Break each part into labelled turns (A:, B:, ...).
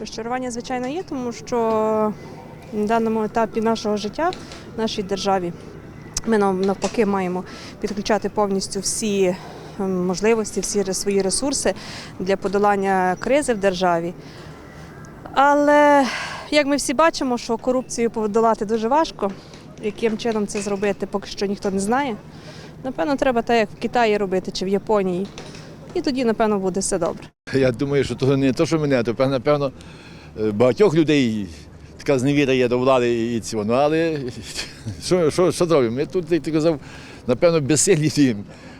A: Розчарування, звичайно, є, тому що на даному етапі нашого життя в нашій державі ми нав- навпаки маємо підключати повністю всі ем, можливості, всі свої ресурси для подолання кризи в державі. Але як ми всі бачимо, що корупцію подолати дуже важко, яким чином це зробити, поки що ніхто не знає. Напевно, треба так, як в Китаї робити чи в Японії. І тоді, напевно, буде все добре.
B: Я думаю, що то не то, що мене, то напевно е, багатьох людей така зневіра є до влади і цього. Ну але що, що, що зробимо? Ми тут, як ти казав, напевно, безсильні в тій-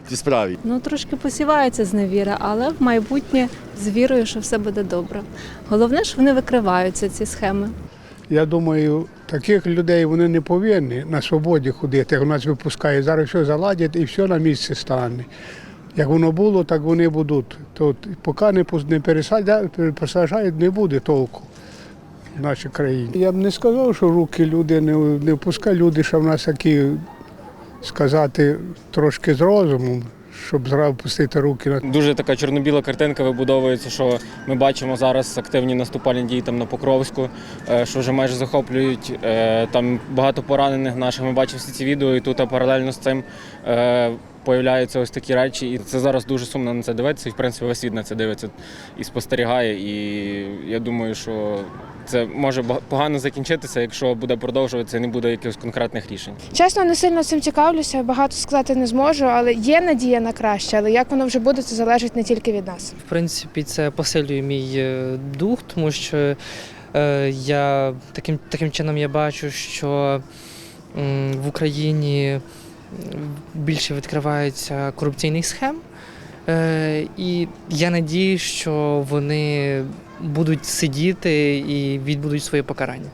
B: в тій справі.
C: Ну, трошки посівається зневіра, але в майбутнє з вірою, що все буде добре. Головне, що вони викриваються, ці схеми.
D: Я думаю, таких людей вони не повинні на свободі ходити. Як у нас випускає, зараз все заладять і все на місці стане. Як воно було, так вони будуть. Тут, поки не пересаджають, не буде толку в нашій країні. Я б не сказав, що руки люди не, не впускають. Люди, що в нас такі, сказати, трошки з розумом, щоб зразу пустити руки
E: Дуже така чорно-біла картинка вибудовується, що ми бачимо зараз активні наступальні дії там на Покровську, е, що вже майже захоплюють. Е, Там багато поранених наших. Ми бачимо всі ці відео, і тут паралельно з цим е, появляються ось такі речі. І це зараз дуже сумно на це дивитися. І в принципі весь світ на це дивиться і спостерігає. І я думаю, що це може погано закінчитися, якщо буде продовжуватися і не буде якихось конкретних рішень.
F: Чесно, не сильно цим цікавлюся, багато сказати не зможу, але є надія на краще. Але як воно вже буде, це залежить не тільки від нас.
G: В принципі, це посилює мій е, дух, тому що е, я таким, таким чином я бачу, що м, в Україні більше відкривається корупційних схем. Е, і я надію, що вони будуть сидіти і відбудуть своє покарання.